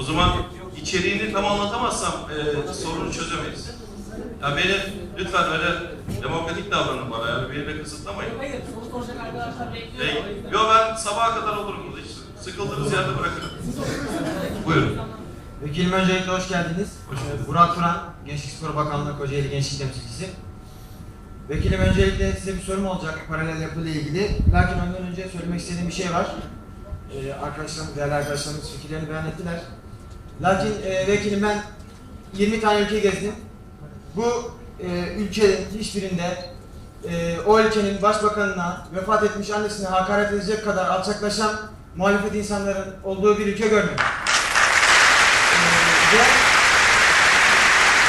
O zaman içeriğini tam anlatamazsam e, sorunu çözemeyiz. Ya beni lütfen öyle demokratik davranın bana yani beni de kısıtlamayın. Hayır, soru soracak arkadaşlar bekliyor. E, yo ben sabaha kadar olurum burada hiç sıkıldığınız yerde bırakırım. Buyurun. Vekilim öncelikle hoş geldiniz. Hoş bulduk. Burak Turan, Gençlik Spor Bakanlığı Kocaeli Gençlik Temsilcisi. Vekilim öncelikle size bir sorum olacak paralel yapı ile ilgili. Lakin ondan önce söylemek istediğim bir şey var. Ee, arkadaşlarım, değerli arkadaşlarımız fikirlerini beyan ettiler. Lakin e, vekilim ben 20 tane ülke gezdim. Bu e, ülkelerin hiçbirinde e, o ülkenin başbakanına, vefat etmiş annesine hakaret edecek kadar alçaklaşan muhalefet insanların olduğu bir ülke görmedim. Ee, ve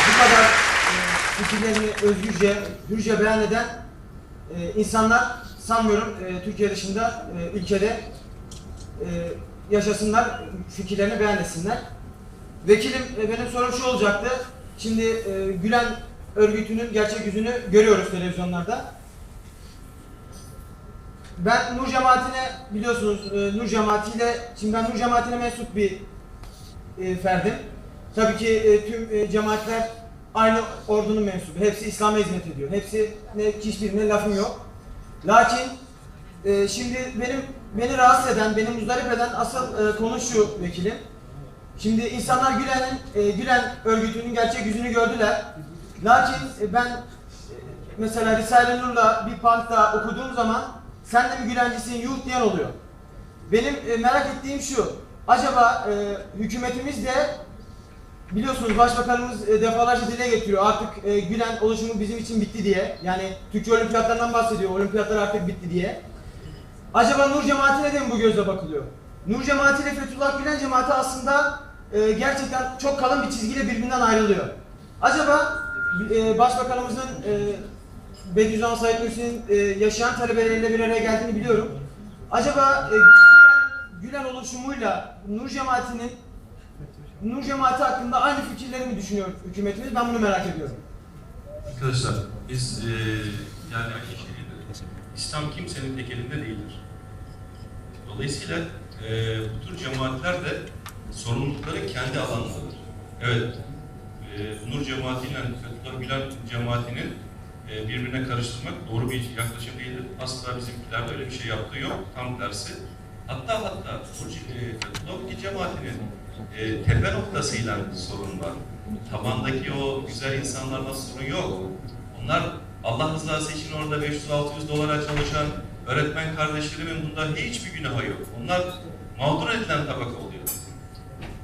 bu kadar e, fikirlerini özgürce, hürce beyan eden e, insanlar sanmıyorum e, Türkiye dışında e, ülkede e, yaşasınlar, fikirlerini beyan etsinler. Vekilim benim sorum şu olacaktı. Şimdi e, Gülen örgütünün gerçek yüzünü görüyoruz televizyonlarda. Ben Nur Cemaati'ne biliyorsunuz e, Nur Cemaati'yle şimdi ben Nur Cemaati'ne mensup bir e, ferdim. Tabii ki e, tüm e, cemaatler aynı ordunun mensubu. Hepsi İslam'a hizmet ediyor. Hepsi ne hiçbirine lafım yok. Lakin e, şimdi benim beni rahatsız eden, beni muzdarip eden asıl e, konu şu vekilim. Şimdi insanlar Gülen'in e, Gülen örgütünün gerçek yüzünü gördüler. Lakin e, ben e, mesela Risale-i Nur'la bir parkta okuduğum zaman sen de mi Gülencisin yuh diyen oluyor. Benim e, merak ettiğim şu. Acaba e, hükümetimiz de biliyorsunuz başbakanımız e, defalarca dile getiriyor artık e, Gülen oluşumu bizim için bitti diye. Yani Türkiye olimpiyatlarından bahsediyor. Olimpiyatlar artık bitti diye. Acaba Nur cemaatine de mi bu gözle bakılıyor? Nur cemaati ile Fethullah Gülen cemaati aslında e, gerçekten çok kalın bir çizgiyle birbirinden ayrılıyor. Acaba e, başbakanımızın e, Bediüzzaman Said Nursi'nin e, yaşayan talebeleriyle bir araya geldiğini biliyorum. Acaba e, Gülen, oluşumuyla Nur cemaatinin Nur cemaati hakkında aynı fikirleri mi düşünüyor hükümetimiz? Ben bunu merak ediyorum. Arkadaşlar biz e, yani İslam kimsenin tek elinde değildir. Dolayısıyla e, bu tür cemaatler de sorumlulukları kendi alanlarıdır. Evet, e, Nur cemaatiyle Fethullah Gülen cemaatinin e, birbirine karıştırmak doğru bir yaklaşım değildir. Asla bizimkiler de öyle bir şey yaptığı yok. Tam tersi. Hatta hatta e, Fethullah cemaatinin e, tepe noktasıyla sorun var. Tabandaki o güzel insanlarla sorun yok. Onlar Allah rızası için orada 500-600 dolara çalışan öğretmen kardeşlerimin bunda hiçbir günahı yok. Onlar mağdur edilen tabaka oluyor.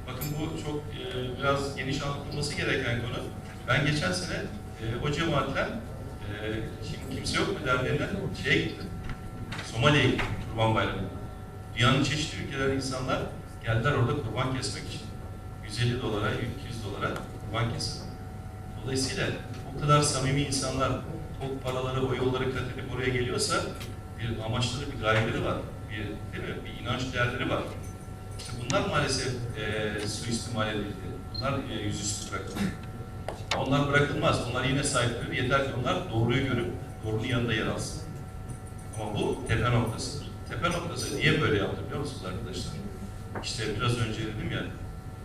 Bakın bu çok e, biraz geniş anlatılması gereken konu. Ben geçen sene e, o cemaatle e, şimdi kimse yok mu derneğine şeye gittim. Somali'ye gittim Kurban Bayramı. Dünyanın çeşitli ülkeler insanlar geldiler orada kurban kesmek için. 150 dolara, 200 dolara kurban kesin. Dolayısıyla o kadar samimi insanlar o paraları, o yolları kat oraya geliyorsa bir amaçları, bir gayeleri var. Bir, değil mi? bir inanç değerleri var. İşte bunlar maalesef e, suistimal edildi. Bunlar e, yüzüstü bırakıldı. Onlar bırakılmaz. Onlar yine sahipleri. Yeter ki onlar doğruyu görüp doğrunun yanında yer alsın. Ama bu tepe noktasıdır. Tepe noktası niye böyle yaptı biliyor musunuz arkadaşlar? İşte biraz önce dedim ya,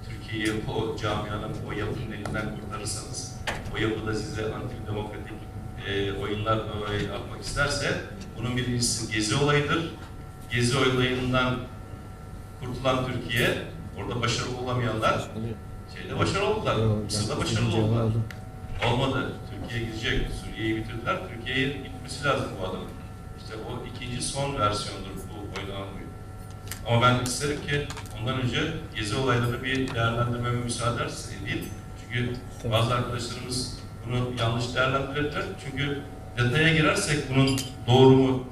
Türkiye'yi o camianın, o yapının elinden kurtarırsanız, o yapıda size antidemokratik e, oyunlar e, atmak isterse, bunun birincisi Gezi olayıdır. Gezi olayından kurtulan Türkiye, orada başarılı olamayanlar, şeyde başarılı oldular, Mısır'da başarılı oldular. Olmadı. Türkiye gidecek. Suriye'yi bitirdiler. Türkiye'ye gitmesi lazım bu adamın. İşte o ikinci son versiyondur bu oynanan oyun. Ama ben isterim ki ondan önce gezi olayları bir değerlendirmeme müsaade edeyim. Çünkü bazı arkadaşlarımız bunu yanlış değerlendirdiler. Çünkü detaya girersek bunun doğru mu,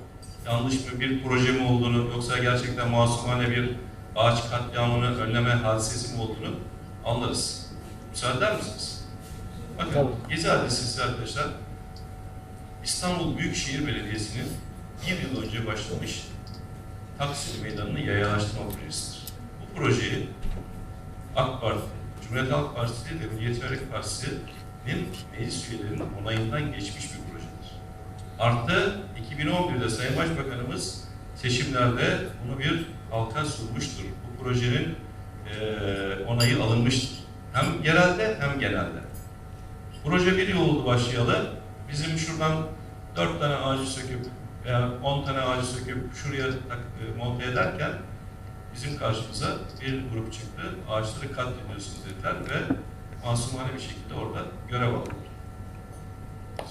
yanlış mı, bir proje mi olduğunu, yoksa gerçekten masumane bir ağaç katliamını önleme hadisesi mi olduğunu anlarız. Müsaade eder misiniz? Bakın, Gezi hadisesi arkadaşlar, İstanbul Büyükşehir Belediyesi'nin bir yıl önce başlamış Taksim Meydanı'nı yayalaştırma projesidir. Bu projeyi AK Parti, Cumhuriyet Halk Partisi ile Milliyetçi Hareket Partisi'nin meclis üyelerinin onayından geçmiş bir projedir. Artı 2011'de Sayın Başbakanımız seçimlerde bunu bir halka sunmuştur. Bu projenin e, onayı alınmıştır. Hem yerelde hem genelde. Proje bir yıl oldu başlayalı. Bizim şuradan dört tane ağacı söküp veya on tane ağacı söküp şuraya tak, e, monte ederken bizim karşımıza bir grup çıktı. Ağaçları katlediyorsunuz dediler ve masumane bir şekilde orada görev aldılar.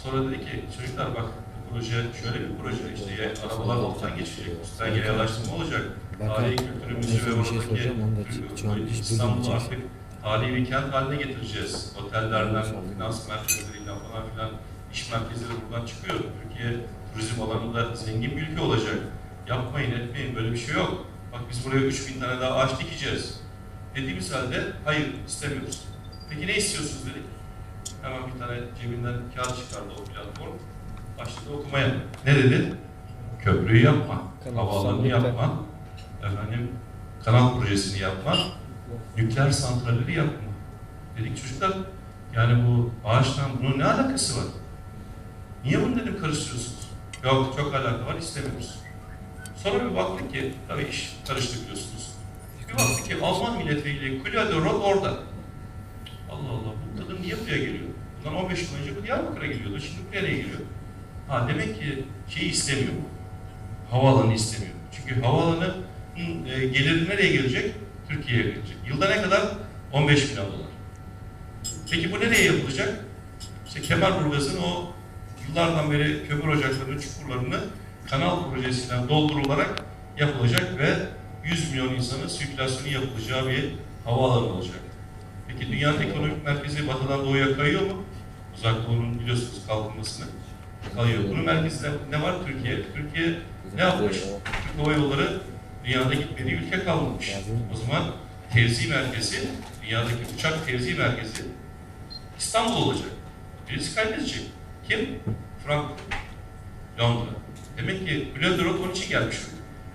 Sonra dedi ki çocuklar bak proje şöyle bir proje işte ya, arabalar alttan geçecek, üstten yanaştırma olacak. Tarihi kültürümüzü ve şey oradaki bildiğim İstanbul'u artık tarihi bir kent haline getireceğiz. Otellerden, finans merkezleriyle falan filan iş merkezleri buradan çıkıyor. Türkiye turizm alanında zengin bir ülke olacak. Yapmayın etmeyin böyle bir şey yok. Bak biz buraya 3000 tane daha ağaç dikeceğiz. Dediğimiz halde hayır istemiyoruz. Peki ne istiyorsunuz dedik. Hemen bir tane cebinden kağıt çıkardı o platform. Başladı okumaya. Ne dedi? Köprüyü yapma, havaalanını yapma, efendim kanal projesini yapma, nükleer santralleri yapma. Dedik çocuklar, yani bu ağaçtan bunun ne alakası var? Niye bunu dedim karıştırıyorsunuz? Yok çok alaka var istemiyoruz. Sonra bir baktık ki, tabii iş karıştı biliyorsunuz. Bir baktık ki Alman milletvekili Kulya de Rot orada. Allah Allah bu kadın niye buraya geliyor? Bundan 15 yıl önce bu Diyarbakır'a geliyordu. Şimdi buraya geliyor? Ha demek ki şeyi istemiyor. Havaalanı istemiyor. Çünkü havaalanı e, geliri nereye gelecek? Türkiye'ye gelecek. Yılda ne kadar? 15 bin dolar. Peki bu nereye yapılacak? İşte Kemerburgaz'ın o yıllardan beri kömür ocaklarının çukurlarını kanal projesinden doldurularak yapılacak ve 100 milyon insanın sirkülasyonu yapılacağı bir havaalanı olacak. Peki dünyanın ekonomik merkezi batıdan doğuya kayıyor mu? Uzak doğunun biliyorsunuz kalkınmasını kayıyor. Bunun merkezinde ne var? Türkiye. Türkiye ne yapmış? Türk Hava Yolları dünyada gitmediği ülke kalmamış. O zaman tevzi merkezi, dünyadaki uçak tevzi merkezi İstanbul olacak. Birisi kaybedecek. Kim? Frankfurt, Londra. Demek ki Bülent Rot onun için gelmiş.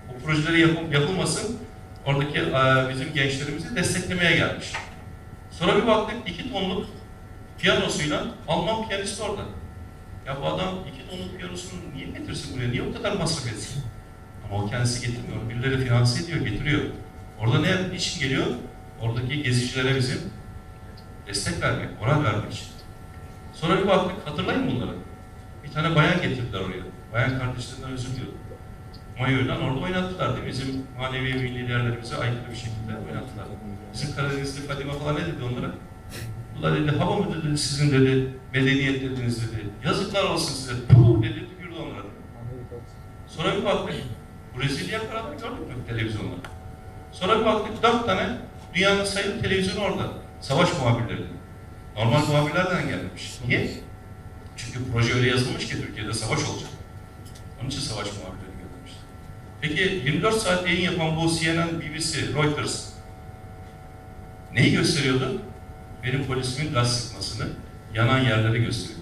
O projeleri yapım, yapılmasın, oradaki e, bizim gençlerimizi desteklemeye gelmiş. Sonra bir baktık iki tonluk piyanosuyla Alman piyanist orada. Ya bu adam iki tonluk piyanosunu niye getirsin buraya? Niye o kadar masraf etsin? Ama o kendisi getirmiyor. Birileri finanse ediyor, getiriyor. Orada ne için geliyor? Oradaki gezicilere bizim destek vermek, moral vermek için. Sonra bir baktık, hatırlayın bunları. Bir tane bayan getirdiler oraya. Bayan kardeşlerinden özür diliyorum. Mayo'yla orada oynattılar değil mi? Bizim manevi milli değerlerimize aykırı bir şekilde oynattılar. Bizim Karadenizli Fadime falan ne dedi onlara? Ulan dedi, hava mı dedi sizin dedi, medeniyet dediniz dedi. Yazıklar olsun size. Puh dedi, tükürdü onlara. Sonra bir baktık, Brezilya paraları gördük mü televizyonda? Sonra bir baktık, dört tane dünyanın sayılı televizyonu orada. Savaş muhabirleri. Normal muhabirlerden gelmiş. Niye? Çünkü proje öyle yazılmış ki Türkiye'de savaş olacak. Onun için savaş muhabirleri göndermiş. Peki 24 saat yayın yapan bu CNN, BBC, Reuters neyi gösteriyordu? Benim polisimin gaz sıkmasını, yanan yerleri gösteriyor.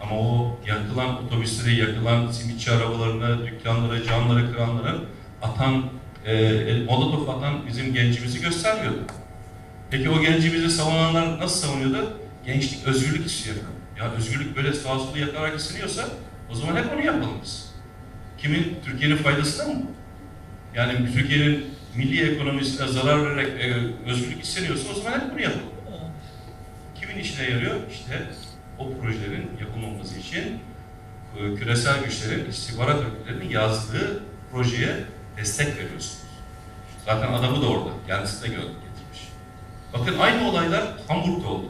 Ama o yakılan otobüsleri, yakılan simitçi arabalarını, dükkanları, camları kıranların atan, e, molotof atan bizim gencimizi göstermiyordu. Peki o gencimizi savunanlar nasıl savunuyordu? Gençlik özgürlük istiyor. Ya özgürlük böyle sağa sola yakarak isteniyorsa o zaman hep onu yapalım biz. Kimin? Türkiye'nin faydasına mı? Yani Türkiye'nin milli ekonomisine zarar vererek e, özgürlük isteniyorsa o zaman hep bunu yapalım. Kimin işine yarıyor? İşte o projelerin yapılmaması için e, küresel güçlerin istihbarat örgütlerinin yazdığı projeye destek veriyorsunuz. Zaten adamı da orada. Kendisi de getirmiş. Bakın aynı olaylar Hamburg'da oldu.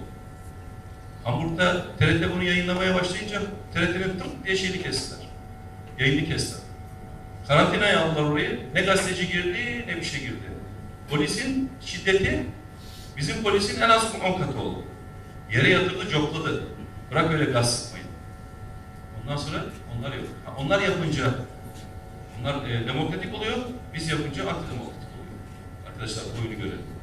Hamburg'da TRT bunu yayınlamaya başlayınca TRT'nin tırt diye şeyini kestiler. Yayını kestiler. Karantinaya aldılar orayı. Ne gazeteci girdi ne bir şey girdi. Polisin şiddeti bizim polisin en az 10 katı oldu. Yere yatırdı, copladı. Bırak öyle gaz sıkmayın. Ondan sonra onlar yok. Ha, onlar yapınca onlar e, demokratik oluyor, biz yapınca antidemokratik oluyor. Arkadaşlar bu oyunu görelim.